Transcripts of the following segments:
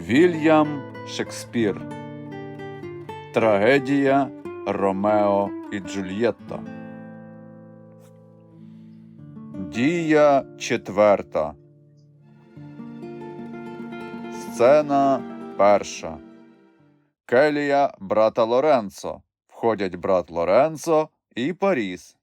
Вільям Шекспір. Трагедія Ромео і Джульєтта. Дія четверта. Сцена перша. Келія брата Лоренцо. Входять брат Лоренцо і Паріс.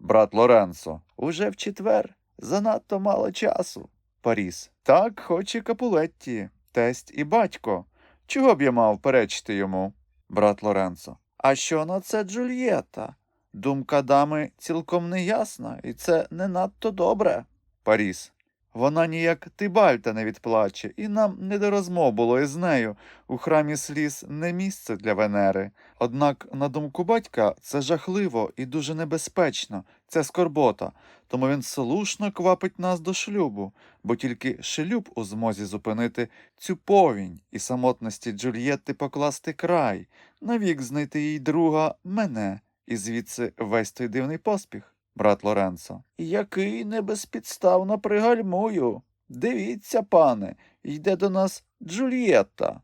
Брат Лоренцо. Уже в четвер. Занадто мало часу. Паріс. Так хоче Капулетті, тесть і батько. Чого б я мав перечити йому? Брат Лоренцо. А що на це Джульєта? Думка дами цілком неясна, і це не надто добре. Паріс. Вона ніяк Тибальта не відплаче, і нам не до розмов було із нею. У храмі сліз не місце для Венери. Однак, на думку батька, це жахливо і дуже небезпечно, це скорбота, тому він слушно квапить нас до шлюбу, бо тільки шлюб у змозі зупинити цю повінь і самотності Джульєтти покласти край, навік знайти їй друга мене, і звідси весь той дивний поспіх. Брат Лоренцо. Який небезпідставно пригальмую. Дивіться, пане, йде до нас Джульєтта.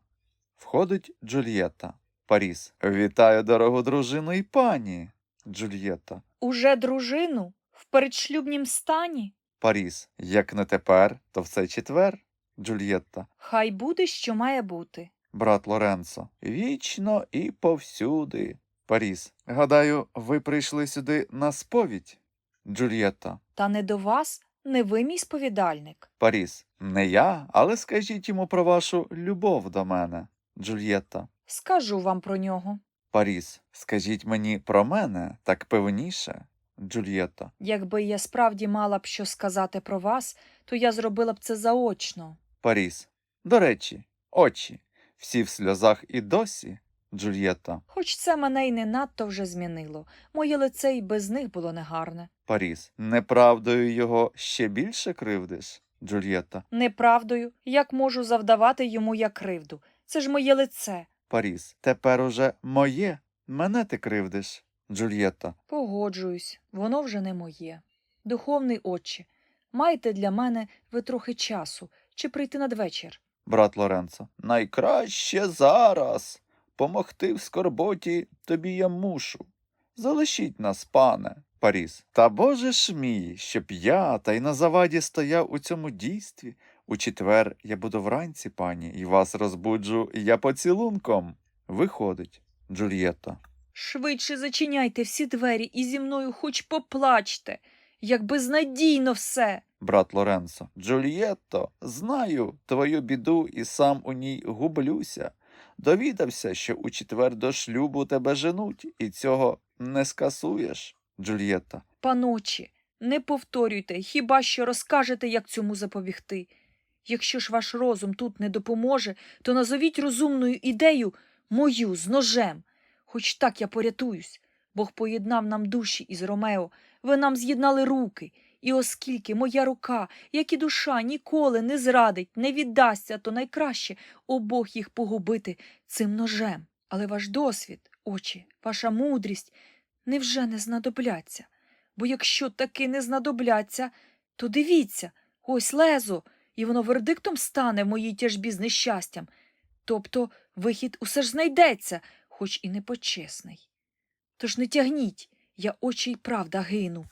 Входить Джульєтта. Паріс. Вітаю, дорогу дружину і пані. Джульєтта. Уже дружину в передшлюбнім стані? Паріс. Як не тепер, то в цей четвер. Джульєтта. Хай буде, що має бути. Брат Лоренцо. Вічно і повсюди. Паріс. Гадаю, ви прийшли сюди на сповідь. Джульєтта. Та не до вас, не ви мій сповідальник. Паріс. Не я, але скажіть йому про вашу любов до мене. Джульєтта. Скажу вам про нього. Паріс. Скажіть мені про мене так певніше. Джульєтта. Якби я справді мала б що сказати про вас, то я зробила б це заочно. Паріс. До речі, очі. Всі в сльозах і досі. Джульєтта. Хоч це мене й не надто вже змінило. Моє лице й без них було негарне. Паріс. Неправдою його ще більше кривдиш. Джульєтта. Неправдою, як можу завдавати йому я кривду. Це ж моє лице. Паріс. Тепер уже моє. Мене ти кривдиш. Джульєтта. Погоджуюсь, воно вже не моє. Духовний отче, майте для мене ви трохи часу чи прийти надвечір. Брат Лоренцо. Найкраще зараз. Помогти в скорботі тобі я мушу. Залишіть нас, пане. Паріс. Та боже ж мій, щоб я та й на заваді стояв у цьому дійстві. У четвер я буду вранці, пані, і вас розбуджу я поцілунком. Виходить. Джульєтта. Швидше зачиняйте всі двері і зі мною хоч поплачте, як безнадійно все. Брат Лоренцо. Джульєтто, знаю твою біду і сам у ній гублюся. Довідався, що у четвер до шлюбу тебе женуть, і цього не скасуєш. Джульєтта. Паночі, не повторюйте, хіба що розкажете, як цьому запобігти. Якщо ж ваш розум тут не допоможе, то назовіть розумною ідею мою з ножем. Хоч так я порятуюсь. Бог поєднав нам душі із Ромео, ви нам з'єднали руки. І оскільки моя рука, як і душа, ніколи не зрадить, не віддасться, то найкраще обох їх погубити цим ножем. Але ваш досвід, очі, ваша мудрість невже не знадобляться? Бо якщо таки не знадобляться, то дивіться, ось лезо, і воно вердиктом стане в моїй тяжбі з нещастям. Тобто вихід усе ж знайдеться, хоч і не почесний. Тож не тягніть, я очі й правда гину,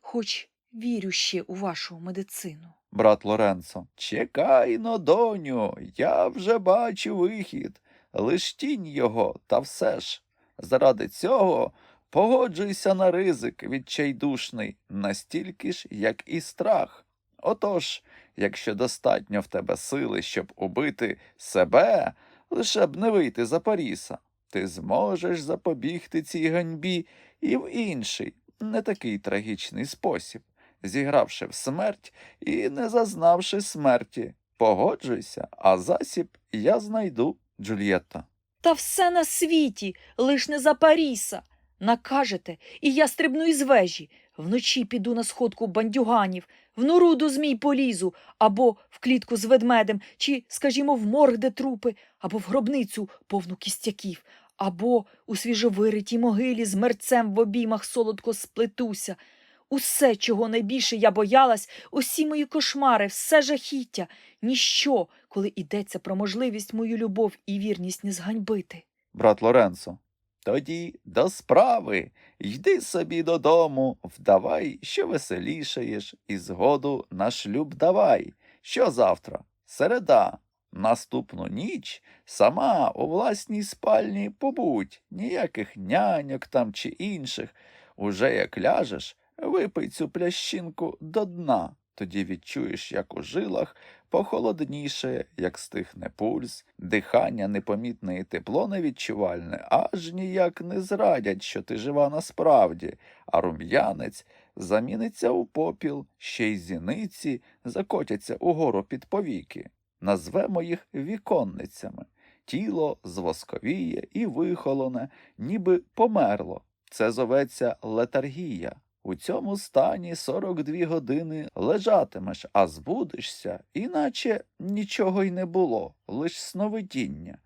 хоч вірю ще у вашу медицину. Брат Лоренцо. Чекай но, доню, я вже бачу вихід. Лиш тінь його, та все ж. Заради цього погоджуйся на ризик відчайдушний, настільки ж, як і страх. Отож, якщо достатньо в тебе сили, щоб убити себе, лише б не вийти за Паріса, ти зможеш запобігти цій ганьбі і в інший, не такий трагічний спосіб, зігравши в смерть і не зазнавши смерті. Погоджуйся, а засіб я знайду, Джульєтта. Та все на світі, лиш не за Паріса. Накажете, і я стрибну із вежі. Вночі піду на сходку бандюганів, в нору до змій полізу, або в клітку з ведмедем, чи, скажімо, в морг, де трупи, або в гробницю повну кістяків, або у свіжовиритій могилі з мерцем в обіймах солодко сплетуся. Усе, чого найбільше я боялась, усі мої кошмари, все жахіття, ніщо, коли йдеться про можливість мою любов і вірність не зганьбити. Брат Лоренцо. Тоді до справи. Йди собі додому, вдавай, що веселішаєш, і згоду на шлюб давай. Що завтра? Середа. Наступну ніч сама у власній спальні побудь, ніяких няньок там чи інших. Уже як ляжеш, випий цю плящинку до дна. Тоді відчуєш, як у жилах похолодніше, як стихне пульс, дихання непомітне і тепло невідчувальне, аж ніяк не зрадять, що ти жива насправді, а рум'янець заміниться у попіл, ще й зіниці закотяться угору під повіки. Назвемо їх віконницями. Тіло звосковіє і вихолоне, ніби померло. Це зоветься летаргія. У цьому стані 42 години лежатимеш, а збудешся, іначе нічого й не було, лиш сновидіння.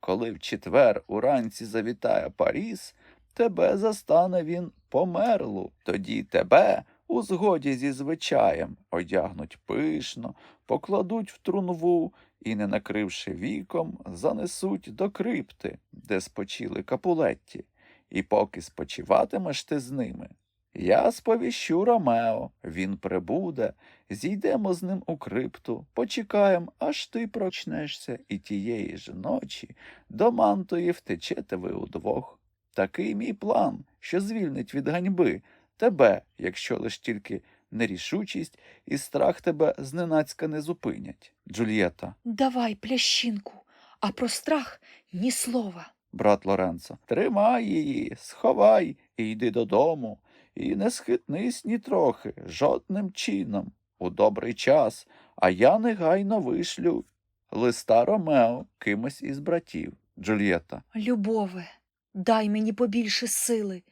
Коли в четвер уранці завітає Паріс, тебе застане він померлу. Тоді тебе, у згоді зі звичаєм, одягнуть пишно, покладуть в трунву і, не накривши віком, занесуть до крипти, де спочили капулетті. І поки спочиватимеш ти з ними, я сповіщу Ромео, він прибуде, зійдемо з ним у крипту, почекаєм, аж ти прочнешся, і тієї ж ночі до мантої втечете ви удвох. Такий мій план, що звільнить від ганьби тебе, якщо лиш тільки нерішучість і страх тебе зненацька не зупинять. Джульєта, Давай плящинку, а про страх ні слова. брат Лоренцо, тримай її, сховай і йди додому, і не схитнись ні трохи, жодним чином, у добрий час, а я негайно вишлю листа Ромео кимось із братів. Джульєта, Любове, дай мені побільше сили.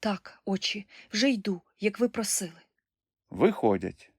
Так, очі, вже йду, як ви просили. виходять.